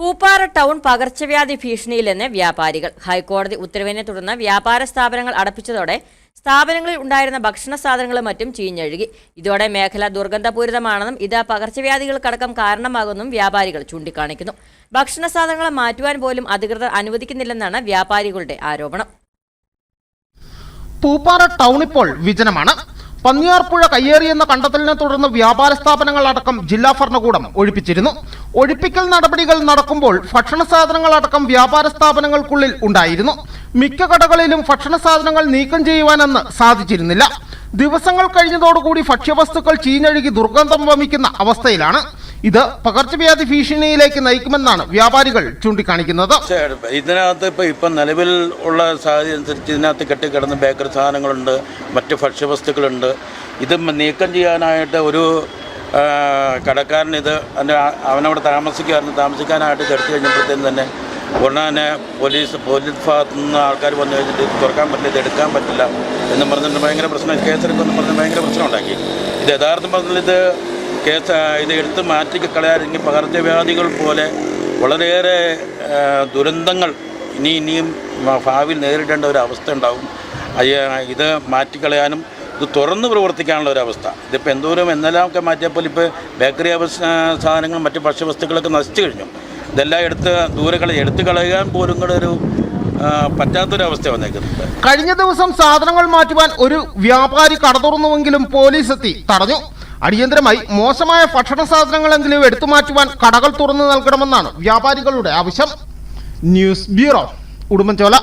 Pooppara town പകർച്ചവ്യാധി ഭീഷണിയിലെന്ന് വ്യാപാരികൾ. ഹൈക്കോടതി ഉത്തരവിനെ തുടർന്ന് വ്യാപാര സ്ഥാപനങ്ങൾ അടപ്പിച്ചതോടെ സ്ഥാപനങ്ങളിൽ ഉണ്ടായിരുന്ന ഭക്ഷണ സാധനങ്ങളും മറ്റും ചീഞ്ഞഴുകി. ഇതോടെ മേഖല ദുർഗന്ധപൂരിതമാണെന്നും ഇത് പകർച്ചവ്യാധികൾക്കടക്കം കാരണമാകുമെന്നും വ്യാപാരികൾ ചൂണ്ടിക്കാണിക്കുന്നു. ഭക്ഷണ സാധനങ്ങൾ മാറ്റുവാൻ പോലും അധികൃതർ അനുവദിക്കുന്നില്ലെന്നാണ് വ്യാപാരികളുടെ ആരോപണം. പൂപ്പാറ ടൗൺ ഇപ്പോൾ വിജനമാണ്. പന്നിയാർപ്പുഴ കയ്യേറിയെന്ന കണ്ടെത്തലിനെ തുടർന്ന് വ്യാപാര സ്ഥാപനങ്ങൾ അടക്കം ജില്ലാ ഭരണകൂടം ഒഴിപ്പിച്ചിരുന്നു. ഒഴിപ്പിക്കൽ നടപടികൾ നടക്കുമ്പോൾ ഭക്ഷണ സാധനങ്ങൾ അടക്കം വ്യാപാര സ്ഥാപനങ്ങൾക്കുള്ളിൽ ഉണ്ടായിരുന്നു. മിക്ക കടകളിലും ഭക്ഷണ സാധനങ്ങൾ നീക്കം ചെയ്യുവാനെന്ന് സാധിച്ചിരുന്നില്ല. ദിവസങ്ങൾ കഴിഞ്ഞതോടുകൂടി ഭക്ഷ്യവസ്തുക്കൾ ചീഞ്ഞഴുകി ദുർഗന്ധം വമിക്കുന്ന അവസ്ഥയിലാണ്. ഇത് പകർച്ചവ്യാധി ഭീഷണിയിലേക്ക് നയിക്കുമെന്നാണ് വ്യാപാരികൾ ചൂണ്ടിക്കാണിക്കുന്നത്. ഇതിനകത്ത് ഇപ്പോൾ ഇപ്പം നിലവിൽ ഉള്ള സാഹചര്യം അനുസരിച്ച് ഇതിനകത്ത് കെട്ടിക്കിടന്ന് ബേക്കറി സാധനങ്ങളുണ്ട് മറ്റ് ഭക്ഷ്യവസ്തുക്കളുണ്ട്. ഇത് നീക്കം ചെയ്യാനായിട്ട് ഒരു കടക്കാരൻ ഇത് അവനവിടെ താമസിക്കുമായിരുന്നു താമസിക്കാനായിട്ട് എടുത്തു കഴിഞ്ഞപ്പോഴത്തേനും തന്നെ ഉടനെ പോലീസ് പോലീസ് ഭാഗത്തു നിന്ന് ആൾക്കാർ വന്നു കഴിഞ്ഞിട്ട് ഇത് തുറക്കാൻ പറ്റില്ല ഇത് എടുക്കാൻ പറ്റില്ല എന്ന് പറഞ്ഞിട്ട് ഭയങ്കര പ്രശ്നം കേസെടുക്കുമെന്ന് പറഞ്ഞ് ഭയങ്കര പ്രശ്നം ഉണ്ടാക്കി. ഇത് യഥാർത്ഥം പറഞ്ഞാൽ ഇത് കേസ് ഇത് എടുത്ത് മാറ്റി കളയാനെങ്കിൽ പകർച്ചവ്യാധികൾ പോലെ വളരെയേറെ ദുരന്തങ്ങൾ ഇനി ഇനിയും ഭാവിയിൽ നേരിടേണ്ട ഒരു അവസ്ഥ ഉണ്ടാവും. ഇത് മാറ്റിക്കളയാനും ഇത് തുറന്ന് പ്രവർത്തിക്കാനുള്ള ഒരു അവസ്ഥ. ഇതിപ്പോൾ എന്തോരം എന്നെല്ലാമൊക്കെ മാറ്റിയപ്പോൾ ഇപ്പോൾ ബേക്കറി അവസ്ഥ സാധനങ്ങളും മറ്റ് ഭക്ഷ്യവസ്തുക്കളൊക്കെ നശിച്ചു കഴിഞ്ഞു. ഇതെല്ലാം എടുത്ത് ദൂരെ കളി എടുത്ത് കളയാൻ പോലും കൂടെ ഒരു പറ്റാത്തൊരവസ്ഥ വന്നേക്കുന്നുണ്ട് കഴിഞ്ഞ ദിവസം സാധനങ്ങൾ മാറ്റുവാൻ ഒരു വ്യാപാരി കട തുറന്നുവെങ്കിലും പോലീസ് എത്തി. തടഞ്ഞു. അടിയന്തരമായി മോശമായ ഭക്ഷണ സാധനങ്ങളെങ്കിലും എടുത്തു മാറ്റുവാൻ കടകൾ തുറന്നു നൽകണമെന്നാണ് വ്യാപാരികളുടെ ആവശ്യം. News bureau Udumbanchola.